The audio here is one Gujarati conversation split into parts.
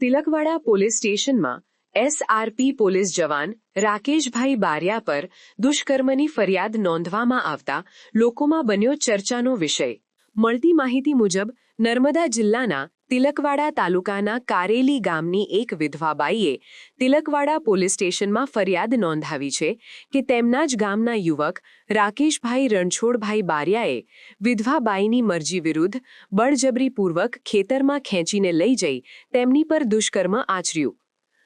તિલકવાડા પોલીસ સ્ટેશનમાં એસઆરપી પોલીસ જવાન રાકેશભાઈ બારિયા પર દુષ્કર્મની ફરિયાદ નોંધવામાં આવતા લોકોમાં બન્યો ચર્ચાનો વિષય. મળતી માહિતી મુજબ નર્મદા જિલ્લાના તિલકવાડા તાલુકાના કારેલી ગામની એક વિધવાબાઈએ તિલકવાડા પોલીસ સ્ટેશનમાં ફરિયાદ નોંધાવી છે કે તેમના જ ગામના યુવક રાકેશભાઈ રણછોડભાઈ બારિયાએ વિધવાબાઈની મરજી વિરુદ્ધ બળજબરીપૂર્વક ખેતરમાં ખેંચીને લઈ જઈ તેમની પર દુષ્કર્મ આચર્યું.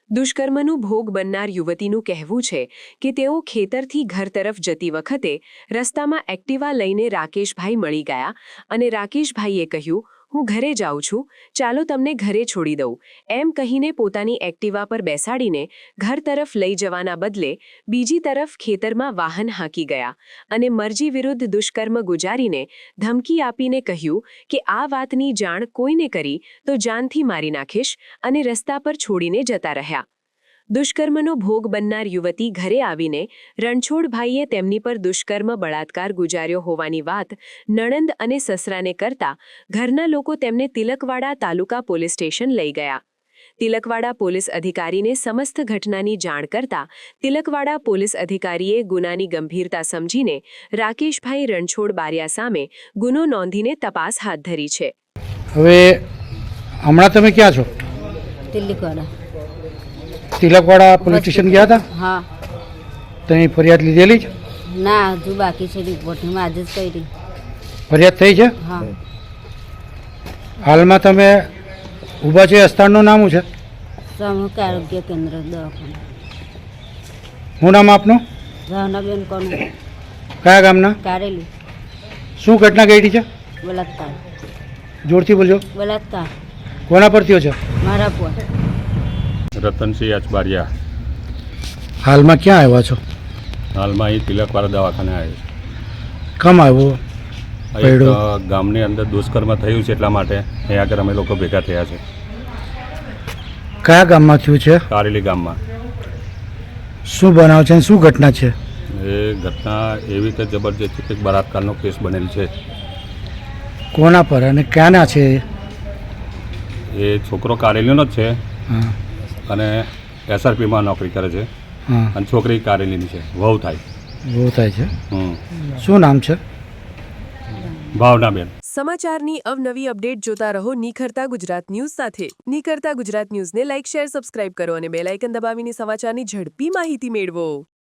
દુષ્કર્મનું ભોગ બનનાર યુવતીનું કહેવું છે કે તેઓ ખેતરથી ઘર તરફ જતી વખતે રસ્તામાં એક્ટિવા લઈને રાકેશભાઈ મળી ગયા અને રાકેશભાઈએ કહ્યું હું ઘરે જાઉં છું, ચાલો તમને ઘરે છોડી દઉં. એમ કહીને પોતાની એક્ટિવા પર બેસાડીને ઘર તરફ લઈ જવાના બદલે બીજી તરફ ખેતરમાં વાહન હાંકી ગયા અને મરજી વિરુદ્ધ દુષ્કર્મ ગુજારીને ધમકી આપીને કહ્યું કે આ વાતની જાણ કોઈને કરી તો જાનથી મારી નાખીશ અને રસ્તા પર છોડીને જતા રહ્યા. દુષ્કર્મનો ભોગ બનનાર યુવતી ઘરે આવીને રણછોડભાઈએ તેમની પર દુષ્કર્મ બળાત્કાર ગુજાર્યો હોવાની વાત નણંદ અને સસરાને કરતા ઘરના લોકો તેમને તિલકવાડા તાલુકા પોલીસ સ્ટેશન લઈ ગયા. તિલકવાડા પોલીસ અધિકારીને સમસ્ત ઘટનાની જાણ કરતા તિલકવાડા પોલીસ અધિકારીએ ગુનાની ગંભીરતા સમજીને રાકેશભાઈ રણછોડ બારિયા સામે ગુનો નોંધીને તપાસ હાથ ધરી છે. હવે હમણાં તમે ક્યાં છો? તિલ્લીકવાડા તિલકવાડા પોલીસ સ્ટેશન ગયા હતા? હા. તમે ફરિયાદ લીધેલી છે? ના હજુ બાકી છે રિપોર્ટમાં આજે જ કરી. ફરિયાદ થઈ છે? હા. હાલમાં તમે ઊભા છે સ્થાનનું નામ છે? સામૂહિક આરોગ્ય કેન્દ્ર દવાખાનું. શું નામ આપનું? ભાવનાબેન કોનું. કયા ગામના? કારેલી. શું ઘટના ઘટી છે? બલાત્કાર જોરથી બોલજો. બલાત્કાર કોના પર થયો છે? મારા પુઆ રતનસિંહ અચબારિયા હાલમાં ક્યાં આવ્યા છો? હાલમાં અહીં તિલકવાળા દવાખાને આવ્યો કમ આવ્યો? છે એક ગામની અંદર દુષ્કર્મ થયું છે એટલા માટે અહીંયા આગળ અમે લોકો ભેગા થયા છે. કયા ગામમાં થયું છે? કારેલી ગામમાં. શું બનાવ છે શું ઘટના છે? એ ઘટના એવી રીતે જબરજસ્ત છે કે બળાત્કારનો કેસ બનેલ છે. કોના પર અને ક્યાંના છે એ? છોકરો કારેલીનો જ છે. અને એસઆરપીમાં નોકરી કરે છે. હા. અને છોકરી કારેલીની છે. વહુ થાય. બહુ થાય છે. હમ. શું નામ છે? ભાવનાબેન. સમાચારની અવનવી અપડેટ જોતા રહો નિખરતા ગુજરાત ન્યૂઝ સાથે. નિખરતા ગુજરાત ન્યૂઝને લાઇક શેર સબસ્ક્રાઇબ કરો અને બેલ આઇકન દબાવીને સમાચારની ઝડપી માહિતી મેળવો.